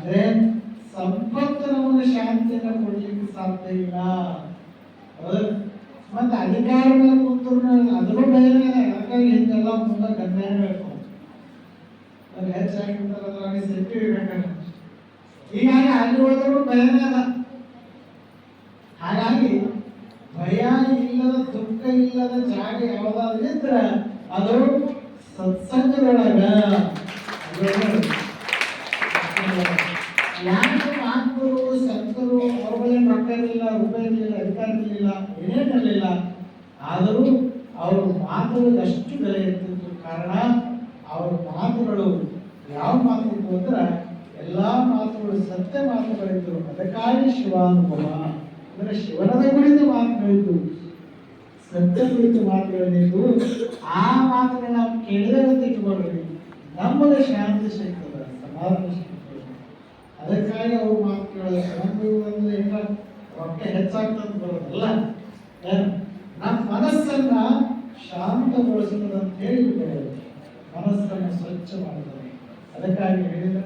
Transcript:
ಅಂದ್ರೆ ಸಂಪತ್ತು ನಮಗೆ ಶಾಂತಿಯನ್ನು ಕೊಡ್ಲಿಕ್ಕೆ ಸಾಧ್ಯ ಇಲ್ಲ? ಮತ್ತೆ ಅಧಿಕಾರ ಮೇಲೆ ಕೂತ್ರು ಅದನ್ನು ಬೇರೆ ಯಾಕಂದ್ರೆ ಹಿಂಗೆಲ್ಲ ಮುಂದೆ ಗಂಧನೇ ಬೇಕು. ಅದು ಹೆಚ್ಚಾಗಿರ್ತಾರೆ ಅದ್ರಾಗ ಹೀಗಾಗಿ ಅಲ್ಲಿ ಹೋದರೂ ಭಯನೇ ಅದ. ಹಾಗಾಗಿ ಭಯ ಇಲ್ಲದ, ದುಃಖ ಇಲ್ಲದ ಜಾಗ ಯಾವ್ದಾದ್ರು ಇದ್ರೆ ಅದು ಸತ್ಸಂಗದೊಳಗ ಅದು ಮಾತುಗಳು ಮಹಾತ್ಮರು ಸಂತರು ಅವ್ರ ಬಳಿ ರೊಕ್ಕ ಇರಲಿಲ್ಲ ರೂಪಾಯಿ ಇರಲಿಲ್ಲ ಅಧಿಕಾರ ಇರಲಿಲ್ಲ ಏನೇನಿರಲಿಲ್ಲ ಆದರೂ ಅವ್ರ ಮಾತುಗಳಿಗೆ ಅಷ್ಟು ಬೆಲೆ ಇರ್ತಿತ್ತು. ಕಾರಣ ಅವ್ರ ಮಾತುಗಳು ಯಾವ ಮಾತಿತ್ತು ಅಂದ್ರೆ ಎಲ್ಲ ಮಾತುಗಳು ಸತ್ಯ ಮಾತುಗಳಿದ್ದು ಅದಕ್ಕಾಗಿ ಶಿವಾನುಭವ. ಅಂದರೆ ಶಿವನದ ಕುರಿತು ಮಾತುಗಳಿದ್ದು ಸತ್ಯ ಕುರಿತು ಮಾತುಗಳಿದ್ದು ಆ ಮಾತುಗಳನ್ನ ನಾವು ಕೇಳಿದ್ರೆ ಇಟ್ಕೊಳ್ರಿ ನಮಗೆ ಶಾಂತಿ ಸಿಗ್ತದೆ. ಸಮಾಧಾನ ಅದಕ್ಕಾಗಿ ಅವ್ರು ಮಾತು ಕೇಳಿದ್ರೆ ಅಂದ್ರೆ ಈಗ ರೊಕ್ಕ ಹೆಚ್ಚಾಗ್ತಂತ ಬರೋದಲ್ಲ? ಏನು? ನಮ್ಮ ಮನಸ್ಸನ್ನ ಶಾಂತಗೊಳಿಸುತ್ತದೆ ಅಂತ ಹೇಳಿ ಮನಸ್ಸನ್ನು ಸ್ವಚ್ಛ ಮಾಡ್ತಾರೆ ಅದಕ್ಕಾಗಿ ಹೇಳಿದ